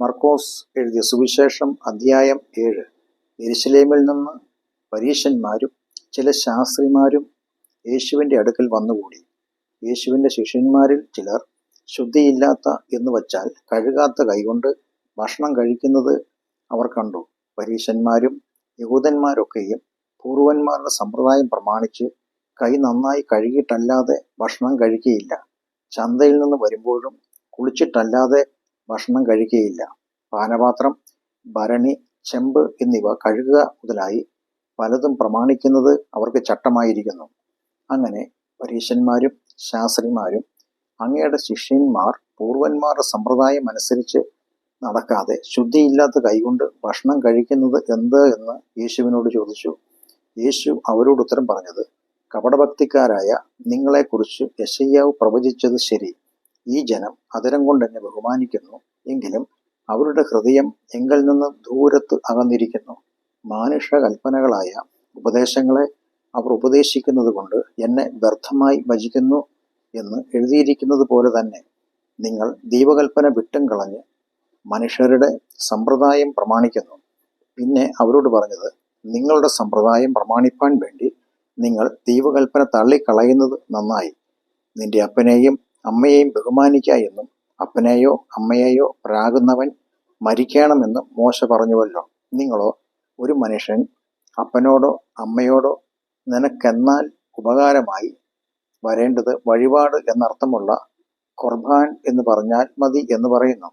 മർക്കോസ് എഴുതിയ സുവിശേഷം അധ്യായം ഏഴ്. എരിശിലേമിൽ നിന്ന് പരീശന്മാരും ചില ശാസ്ത്രിമാരും യേശുവിന്റെ അടുക്കൽ വന്നുകൂടി. യേശുവിന്റെ ശിഷ്യന്മാരിൽ ചിലർ ശുദ്ധിയില്ലാത്ത എന്ന് വച്ചാൽ കഴുകാത്ത കൈകൊണ്ട് ഭക്ഷണം കഴിക്കുന്നത് അവർ കണ്ടു. പരീശന്മാരും യഹൂദന്മാരൊക്കെയും പൂർവന്മാരുടെ സമ്പ്രദായം പ്രമാണിച്ച് കൈ നന്നായി കഴുകിയിട്ടല്ലാതെ ഭക്ഷണം കഴിക്കുകയില്ല. ചന്തയിൽ നിന്ന് വരുമ്പോഴും കുളിച്ചിട്ടല്ലാതെ ഭക്ഷണം കഴിക്കുകയില്ല. പാനപാത്രം ഭരണി ചെമ്പ് എന്നിവ കഴുകുക മുതലായി പലതും പ്രമാണിക്കുന്നത് അവർക്ക് ചട്ടമായിരിക്കുന്നു. അങ്ങനെ പരീശന്മാരും ശാസ്ത്രിമാരും അങ്ങയുടെ ശിഷ്യന്മാർ പൂർവന്മാരുടെ സമ്പ്രദായം അനുസരിച്ച് നടക്കാതെ ശുദ്ധിയില്ലാത്ത കൈകൊണ്ട് ഭക്ഷണം കഴിക്കുന്നത് എന്ത് എന്ന് യേശുവിനോട് ചോദിച്ചു. യേശു അവരോട് ഉത്തരം പറഞ്ഞത് കപടഭക്തിക്കാരായ നിങ്ങളെക്കുറിച്ച് യശയ്യാവ് പ്രവചിച്ചത് ശരി. ഈ ജനം അതരം കൊണ്ട് എന്നെ ബഹുമാനിക്കുന്നു. എങ്കിലും അവരുടെ ഹൃദയം എങ്കിൽ നിന്ന് ദൂരത്ത് അകന്നിരിക്കുന്നു. മാനുഷ കൽപ്പനകളായ ഉപദേശങ്ങളെ അവർ ഉപദേശിക്കുന്നത് കൊണ്ട് എന്നെ വ്യർത്ഥമായി ഭജിക്കുന്നു എന്ന് എഴുതിയിരിക്കുന്നത് പോലെ തന്നെ നിങ്ങൾ ദൈവകൽപ്പന വിട്ടും കളഞ്ഞ് മനുഷ്യരുടെ സമ്പ്രദായം പ്രമാണിക്കുന്നു. പിന്നെ അവരോട് പറഞ്ഞത് നിങ്ങളുടെ സമ്പ്രദായം പ്രമാണിപ്പാൻ വേണ്ടി നിങ്ങൾ ദൈവകൽപ്പന തള്ളിക്കളയുന്നത് നന്നായി. നിന്റെ അപ്പനെയും അമ്മയെയും ബഹുമാനിക്ക എന്നും അപ്പനെയോ അമ്മയെയോ പ്രാകുന്നവൻ മരിക്കണമെന്നും മോശ പറഞ്ഞുവല്ലോ. നിങ്ങളോ ഒരു മനുഷ്യൻ അപ്പനോടോ അമ്മയോടോ നിനക്കെന്നാൽ ഉപകാരമായി വരേണ്ടത് വഴിപാട് എന്നർത്ഥമുള്ള ഖുർബാൻ എന്ന് പറഞ്ഞാൽ മതി എന്ന് പറയുന്നു.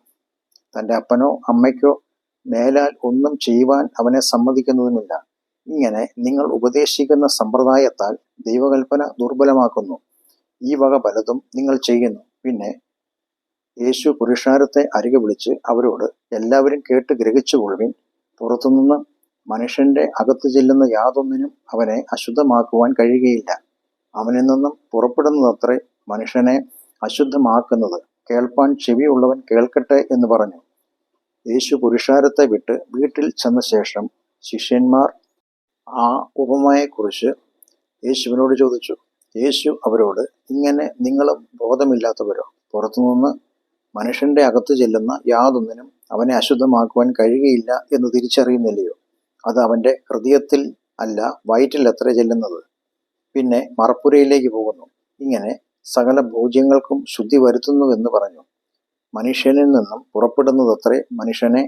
തന്റെ അപ്പനോ അമ്മയ്ക്കോ മേലാൽ ഒന്നും ചെയ്യുവാൻ അവനെ സമ്മതിക്കുന്നതുമില്ല. ഇങ്ങനെ നിങ്ങൾ ഉപദേശിക്കുന്ന സമ്പ്രദായത്താൽ ദൈവകൽപ്പന ദുർബലമാക്കുന്നു. ഈ വക പലതും നിങ്ങൾ ചെയ്യുന്നു. പിന്നെ യേശു പുരുഷാരത്തെ അരികെ വിളിച്ച് അവരോട് എല്ലാവരും കേട്ട് ഗ്രഹിച്ചു കൊള്ളുവിൻ പുറത്തുനിന്ന് മനുഷ്യന്റെ അകത്ത് ചെല്ലുന്ന യാതൊന്നിനും അവനെ അശുദ്ധമാക്കുവാൻ കഴിയുകയില്ല. അവനിൽ നിന്നും പുറപ്പെടുന്നതത്രേ മനുഷ്യനെ അശുദ്ധമാക്കുന്നത്. കേൾപ്പാൻ ചെവിയുള്ളവൻ കേൾക്കട്ടെ എന്ന് പറഞ്ഞു. യേശു പുരുഷാരത്തെ വിട്ട് വീട്ടിൽ ചെന്ന ശേഷം ശിഷ്യന്മാർ ആ ഉപമയെക്കുറിച്ച് യേശുവിനോട് ചോദിച്ചു. യേശു അവരോട് ഇങ്ങനെ നിങ്ങൾ ബോധമില്ലാത്തവരോ പുറത്തുനിന്ന് മനുഷ്യന്റെ അകത്ത് ചെല്ലുന്ന യാതൊന്നിനും അവനെ അശുദ്ധമാക്കുവാൻ കഴിയുകയില്ല എന്ന് തിരിച്ചറിയുന്നില്ലയോ? അത് അവന്റെ ഹൃദയത്തിൽ അല്ല വയറ്റിൽ എത്ര ചെല്ലുന്നത്? പിന്നെ മറപ്പുരയിലേക്ക് പോകുന്നു. ഇങ്ങനെ സകല ഭോജ്യങ്ങൾക്കും ശുദ്ധി വരുത്തുന്നുവെന്ന് പറഞ്ഞു. മനുഷ്യനിൽ നിന്നും പുറപ്പെടുന്നതത്രേ മനുഷ്യനെ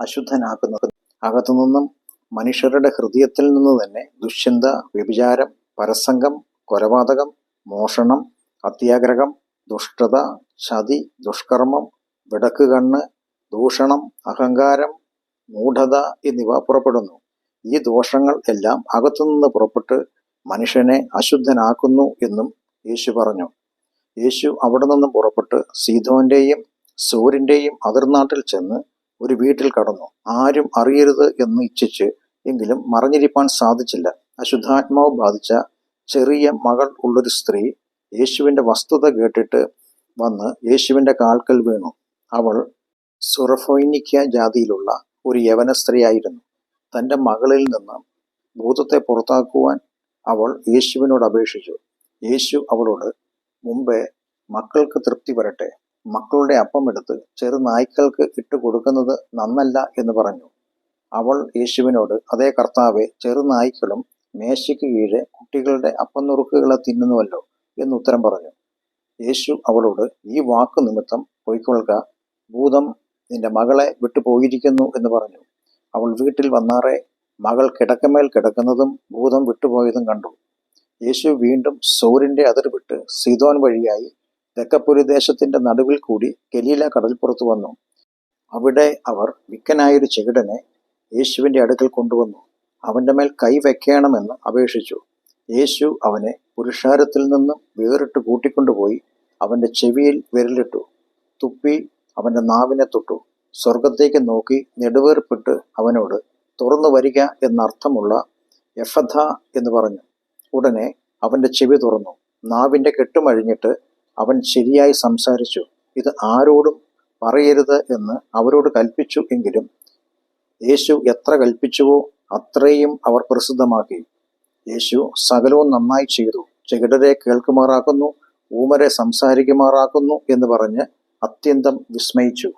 അശുദ്ധനാക്കുന്നത്. അകത്തുനിന്നും മനുഷ്യരുടെ ഹൃദയത്തിൽ നിന്ന് തന്നെ ദുശ്ചിന്ത വ്യഭിചാരം പരസംഗം കൊലപാതകം മോഷണം അത്യാഗ്രഹം ദുഷ്ടത ചതി ദുഷ്കർമ്മം വിടക്കുകണ്ണ് ദൂഷണം അഹങ്കാരം മൂഢത എന്നിവ പുറപ്പെടുന്നു. ഈ ദോഷങ്ങൾ എല്ലാം അകത്തുനിന്ന് പുറപ്പെട്ട് മനുഷ്യനെ അശുദ്ധനാക്കുന്നു എന്നും യേശു പറഞ്ഞു. യേശു അവിടെ നിന്നും പുറപ്പെട്ട് സീതോന്റെയും സൂര്യന്റെയും അതിർനാട്ടിൽ ചെന്ന് ഒരു വീട്ടിൽ കടന്നു. ആരും അറിയരുത് എന്ന് ഇച്ഛിച്ച് എങ്കിലും മറിഞ്ഞിരിപ്പാൻ സാധിച്ചില്ല. അശുദ്ധാത്മാവ് ബാധിച്ച ചെറിയ മകൾ ഉള്ളൊരു സ്ത്രീ യേശുവിന്റെ വസ്തുത കേട്ടിട്ട് വന്ന് യേശുവിന്റെ കാൽക്കൽ വീണു. അവൾ സുറഫോയിനിക്ക ജാതിയിലുള്ള ഒരു യവന സ്ത്രീയായിരുന്നു. തന്റെ മകളിൽ നിന്ന് ഭൂതത്തെ പുറത്താക്കുവാൻ അവൾ യേശുവിനോട് അപേക്ഷിച്ചു. യേശു അവളോട് മുമ്പേ മക്കൾക്ക് തൃപ്തി വരട്ടെ. മക്കളുടെ അപ്പം എടുത്ത് ചെറു നായ്ക്കൾക്ക് ഇട്ട് കൊടുക്കുന്നത് നന്നല്ല എന്ന് പറഞ്ഞു. അവൾ യേശുവിനോട് അതേ കർത്താവെ ചെറു നായ്ക്കളും മേശയ്ക്ക് കീഴെ കുട്ടികളുടെ അപ്പനുറുക്കുകളെ തിന്നുന്നുവല്ലോ എന്ന് ഉത്തരം പറഞ്ഞു. യേശു അവളോട് ഈ വാക്കു നിമിത്തം പൊയ്ക്കൊള്ളുക. ഭൂതം നിന്റെ മകളെ വിട്ടുപോയിരിക്കുന്നു എന്ന് പറഞ്ഞു. അവൾ വീട്ടിൽ വന്നാറെ മകൾ കിടക്കമേൽ കിടക്കുന്നതും ഭൂതം വിട്ടുപോയതും കണ്ടു. യേശു വീണ്ടും സൂര്യന്റെ അതിർ വിട്ട് സീതോൻ വഴിയായി തെക്കപ്പുരി ദേശത്തിന്റെ നടുവിൽ കൂടി ഗലീല കടൽപ്പുറത്ത് വന്നു. അവിടെ അവർ വിക്കനായൊരു ചെകിടനെ യേശുവിന്റെ അടുക്കൽ കൊണ്ടുവന്നു. അവന്റെ മേൽ കൈ വെക്കണമെന്ന് അപേക്ഷിച്ചു. യേശു അവനെ പുരുഷാരത്തിൽ നിന്നും വേറിട്ട് കൂട്ടിക്കൊണ്ടുപോയി അവന്റെ ചെവിയിൽ വിരലിട്ടു. തുപ്പി അവന്റെ നാവിനെ തൊട്ടു. സ്വർഗത്തേക്ക് നോക്കി നെടുവേർപ്പിട്ട് അവനോട് തുറന്നു വരിക എന്നർത്ഥമുള്ള എഫദ എന്ന് പറഞ്ഞു. ഉടനെ അവന്റെ ചെവി തുറന്നു. നാവിന്റെ കെട്ടുമഴിഞ്ഞിട്ട് അവൻ ശരിയായി സംസാരിച്ചു. ഇത് ആരോടും പറയരുത് എന്ന് അവരോട് കൽപ്പിച്ചു എങ്കിലും യേശു എത്ര കൽപ്പിച്ചുവോ അത്രയും അവർ പ്രസിദ്ധമാക്കി. യേശു സകലവും നന്നായി ചെയ്തു. ചെകിടരെ കേൾക്കുമാറാക്കുന്നു ഊമരെ സംസാരിക്കുമാറാക്കുന്നു എന്ന് പറഞ്ഞ് അത്യന്തം വിസ്മയിച്ചു.